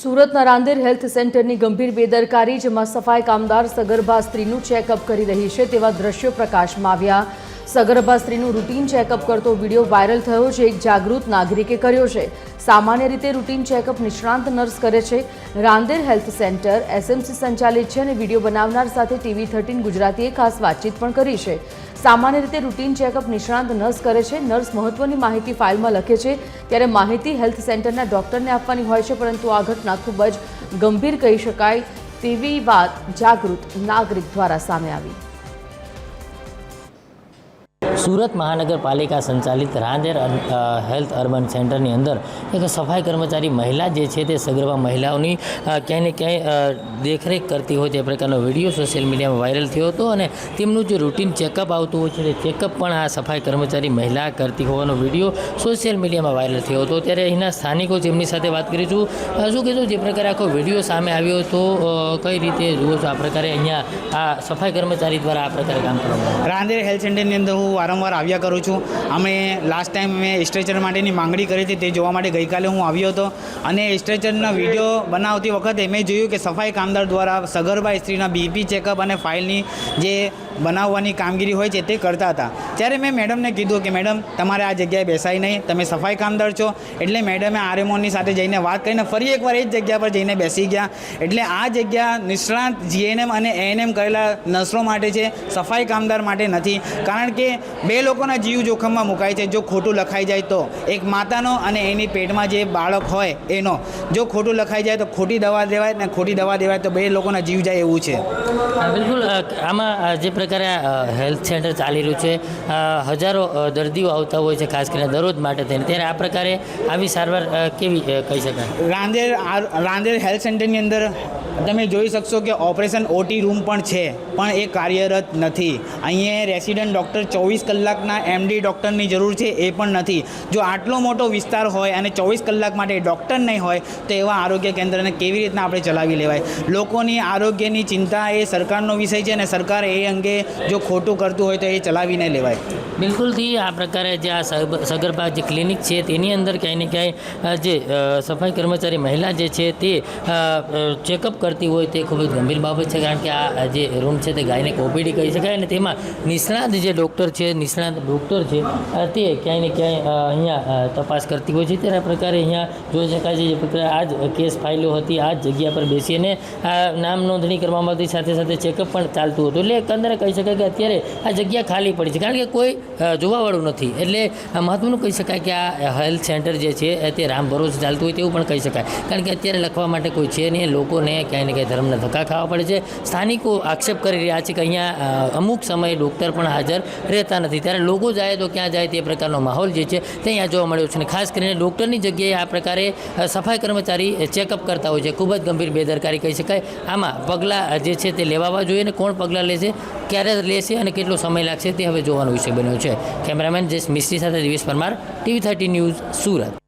સુરતના રાંદેર હેલ્થ સેન્ટરની ગંભીર બેદરકારી, જેમાં સફાઈ કામદાર સગર્ભા સ્ત્રીનું ચેકઅપ કરી રહી છે તેવા દ્રશ્યો પ્રકાશમાં આવ્યા. સગર્ભા સ્ત્રીનું રૂટીન ચેકઅપ કરતો વીડિયો વાયરલ થયો છે એક જાગૃત નાગરિકે કર્યો છે. સામાન્ય રીતે રૂટીન ચેકઅપ નિષ્ણાંત નર્સ કરે છે. રાંદેર હેલ્થ સેન્ટર એસએમસી સંચાલિત છે અને વીડિયો બનાવનાર સાથે ટીવી થર્ટીન ગુજરાતીએ ખાસ વાતચીત પણ કરી છે. સામાન્ય રીતે રૂટીન ચેકઅપ નિષ્ણાંત નર્સ કરે છે. નર્સ મહત્વની માહિતી ફાઇલમાં લખે છે. ત્યારે માહિતી હેલ્થ સેન્ટરના ડોક્ટરને આપવાની હોય છે, પરંતુ આ ઘટના ખૂબ જ ગંભીર કહી શકાય તેવી વાત જાગૃત નાગરિક દ્વારા સામે આવી. સુરત મહાનગરપાલિકા સંચાલિત રાંદેર હેલ્થ અર્બન સેન્ટરની અંદર એક સફાઈ કર્મચારી મહિલા જે છે તે સગર્ભા મહિલાઓની ક્યાંય ને ક્યાંય દેખરેખ કરતી હોય તે પ્રકારનો વીડિયો સોશિયલ મીડિયામાં વાયરલ થયો હતો અને તેમનું જે રૂટીન ચેકઅપ આવતું હોય છે તે ચેકઅપ પણ આ સફાઈ કર્મચારી મહિલા કરતી હોવાનો વીડિયો સોશિયલ મીડિયામાં વાયરલ થયો હતો ત્યારે અહીંના સ્થાનિકો જેમની સાથે વાત કરીશું છું શું કીધું જે પ્રકારે આખો વીડિયો સામે આવ્યો હતો કઈ રીતે જુઓ છો આ પ્રકારે અહીંયા આ સફાઈ કર્મચારી દ્વારા આ પ્રકારે કામ કરવામાં? રાંદેર હેલ્થ સેન્ટરની અંદર હું વારંવાર આવ્યા કરું છું. અમે લાસ્ટ ટાઈમ મેં સ્ટ્રેચર માટેની માંગણી કરી હતી તે જોવા માટે ગઈકાલે હું આવ્યો હતો. અને સ્ટ્રેચરના વીડિયો બનાવતી વખતે મેં જોયું કે સફાઈ કામદાર દ્વારા સગર્ભા સ્ત્રીના બીપી ચેકઅપ અને ફાઇલની જે બનાવવાની કામગીરી હોય છે તે કરતા હતા. ત્યારે મેં મેડમને કીધું કે મેડમ તમારે આ જગ્યાએ બેસાય નહીં. તમે સફાઈ કામદાર છો. એટલે મેડમે આરએમઓની સાથે જઈને વાત કરીને ફરી એકવાર એ જ જગ્યા પર જઈને બેસી ગયા. એટલે આ જગ્યા નિષ્ણાંત જીએનએમ અને એએનએમ કરેલા નર્સો માટે છે. સફાઈ કામદાર માટે નથી. કારણ કે બે લોકોના જીવ જોખમમાં મુકાય છે. જો ખોટું લખાઈ જાય તો એક માતાનો અને એની પેટમાં જે બાળક હોય એનો. જો ખોટું લખાઈ જાય તો ખોટી દવા દેવાય ને ખોટી દવા દેવાય તો બે લોકોના જીવ જાય એવું છે. બિલકુલ આમાં જે પ્રકારે હેલ્થ સેન્ટર ચાલી રહ્યું છે હજારો દર્દીઓ આવતા હોય છે ખાસ કરીને દરરોજ માટે થઈને ત્યારે આ પ્રકારે આવી સારવાર કેવી કહી શકાય? રાંદેર રાંદેર હેલ્થ સેન્ટરની અંદર તમે જોઈ શકશો કે ઓપરેશન ઓટી રૂમ પણ છે, પણ એ કાર્યરત નથી. અહીંયા રેસિડન્ટ ડૉક્ટર ચોવીસ કલાકના એમડી ડૉક્ટરની જરૂર છે, એ પણ નથી. જો આટલો મોટો વિસ્તાર હોય અને ચોવીસ કલાક માટે ડૉક્ટર નહીં હોય, તો એવા આરોગ્ય કેન્દ્રને કેવી રીતના આપણે ચલાવી લેવાય? લોકોની આરોગ્યની ચિંતા એ સરકારનો વિષય છે અને સરકાર એ અંગે જો ખોટું કરતું હોય તો એ ચલાવી નહીં લેવાય બિલકુલથી આ પ્રકારે જે આ સગ- સગર્ભા જે ક્લિનિક છે, તેની અંદર ક્યાંય ને ક્યાંય જે સફાઈ કર્મચારી મહિલા જે છે, તે ચેકઅપ કરતી હોય તે ખૂબ જ ગંભીર બાબત છે, કારણ કે આ જે રૂમ છે તે ગાયને ઓપીડી કહી શકાય અને તેમાં નિષ્ણાંત જે ડૉક્ટર છે, નિષ્ણાંત ડૉક્ટર છે તે ક્યાંય ને ક્યાંય અહીંયા તપાસ કરતી હોય છે. તેના પ્રકારે અહીંયા જોઈ શકાય છે, જે પ્રકારે આ જ કેસ ફાઇલો હતી, આ જ જગ્યા પર બેસીને આ નામ નોંધણી કરવામાં હતી સાથે સાથે ચેકઅપ પણ ચાલતું હતું. એટલે એકંદરે કહી શકાય કે અત્યારે આ જગ્યા ખાલી પડી છે, કારણ કે કોઈ જોવાવાળું નથી. એટલે મહત્વનું કહી શકાય કે આ હેલ્થ સેન્ટર જે છે તે રામ ભરોસે ચાલતું હોય તેવું પણ કહી શકાય. કારણ કે અત્યારે લખવા માટે કોઈ છે નહીં લોકોને ક્યાંય ને ક્યાંય ધર્મના ધક્કા ખાવા પડે છે. સ્થાનિકો આક્ષેપ કરી રહ્યા છે કે અહીંયા અમુક સમયે ડૉક્ટર પણ હાજર રહેતા નથી. ત્યારે લોકો જાય તો ક્યાં જાય તે પ્રકારનો માહોલ જે છે તે અહીંયા જોવા મળ્યો છે અને ખાસ કરીને ડૉક્ટરની જગ્યાએ આ પ્રકારે સફાઈ કર્મચારી ચેકઅપ કરતા હોય છે. ખૂબ જ ગંભીર બેદરકારી કહી શકાય. આમાં પગલાં જે છે તે લેવાવા જોઈએ અને કોણ પગલાં લેશે, ક્યારે લેશે અને કેટલો સમય લાગશે તે હવે જોવાનો વિષય બન્યો છે. કેમેરામેન જેસ મિસ્ત્રી સાથે Divesh Parmar, TV thirty news Surat.